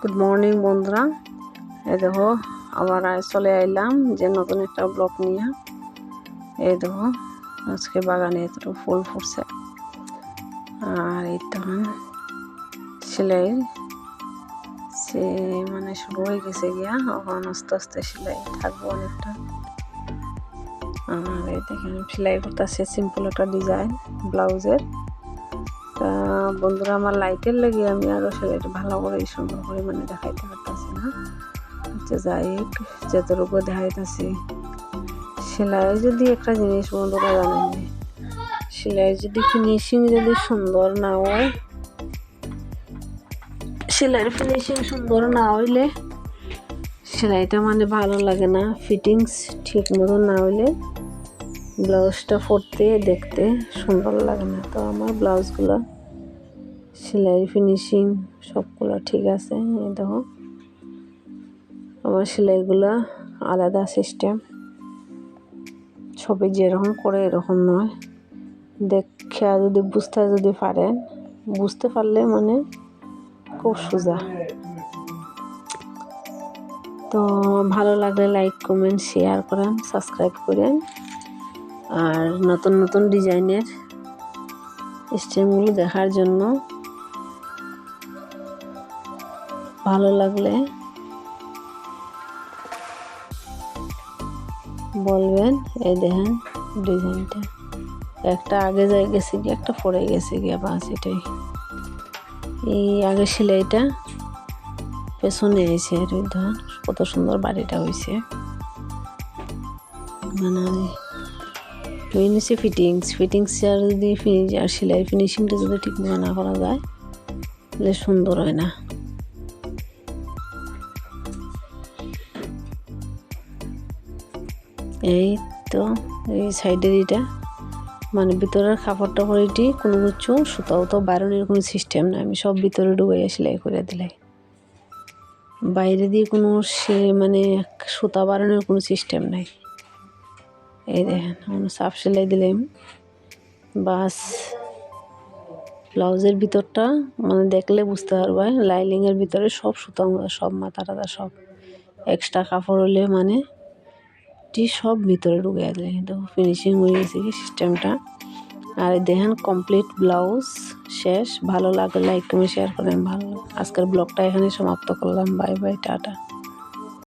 Good morning বন্ধুরা। এই দেখো, আবার চলে আইলাম যে নতুন একটা ব্লক নিয়ে। এই দেখো, আজকে বাগানে এতটুকু ফুল ফুটছে। আর এই তখন সেলাই। সে মানে শুরু হয়ে গেছে গিয়া, এখন আস্তে আস্তে সেলাই থাকব অনেকটা। আর এই দেখেন, সেলাই করতেছে সিম্পল একটা ডিজাইন ব্লাউজের। তা বন্ধুরা, আমার লাইটের লেগে আমি আরও সেলাইটা ভালো করে সুন্দর করে মানে দেখাইতে পারতেছি না। হচ্ছে যাই যতটুকু দেখাইতেছি। সেলাই যদি একটা জিনিস বন্ধুরা জানেন সেলাই যদি ফিনিশিং যদি সুন্দর না হয়, সেলাইয়ের ফিনিশিং সুন্দর না হইলে সেলাইটা মানে ভালো লাগে না। ফিটিংস ঠিক মতো না হইলে ব্লাউজটা পরতে দেখতে সুন্দর লাগে না। তো আমার ব্লাউজগুলো সেলাই ফিনিশিং সবগুলো ঠিক আছে। এই দেখো, আমার সেলাইগুলো আলাদা সিস্টেম ছবি যেরকম করে এরকম নয়। দেখা যদি বুঝতে, যদি পারেন, বুঝতে পারলে মানে খুব সোজা। তো ভালো লাগলে লাইক কমেন্ট শেয়ার করেন সাবস্ক্রাইব করেন। আর নতুন নতুন ডিজাইনের স্টেমগুলো দেখার জন্য ভালো লাগলে বলবেন, এই দেখেন ডিজাইনটা। একটা আগে যাই গেছে গিয়ে, একটা পড়ে গেছে গিয়ে, বাস এটাই। এই আগে সেলাইটা পেছনে এসে আর ধর, কত সুন্দর বাড়িটা হয়েছে মানে মেন হচ্ছে ফিটিংস ফিটিংস আর যদি আর সেলাই ফিনিশিংটা যদি ঠিক না করা যায়, তাহলে সুন্দর হয় না। এই তো এই সাইডের এটা মানে ভিতরের কাপড় টাপড় এটি কোনো কিছু সুতাও তো বারণের কোনো সিস্টেম নাই আমি সব ভিতরে ডুবে সেলাই করে দিলাই। বাইরে দিয়ে কোনো সে মানে সুতা বাড়ানোর কোনো সিস্টেম নাই। এই দেখেন সাফ সেলাই দিলাম। বাস ব্লাউজের ভিতরটা মানে দেখলে বুঝতে পারবে লাইলিংয়ের ভিতরে সব সুতা, সব মাথা টাথা সব। এক্সট্রা কাপড় হলে মানে টি সব ভিতরে ঢুকে আছে কিন্তু ফিনিশিং হয়ে গেছে কি সিস্টেমটা আর দেখেন কমপ্লিট ব্লাউজ শেষ। ভালো লাগলে লাইক কমেন্ট শেয়ার করেন। ভালো আজকের ব্লগটা এখানে সমাপ্ত করলাম। Bye bye tata.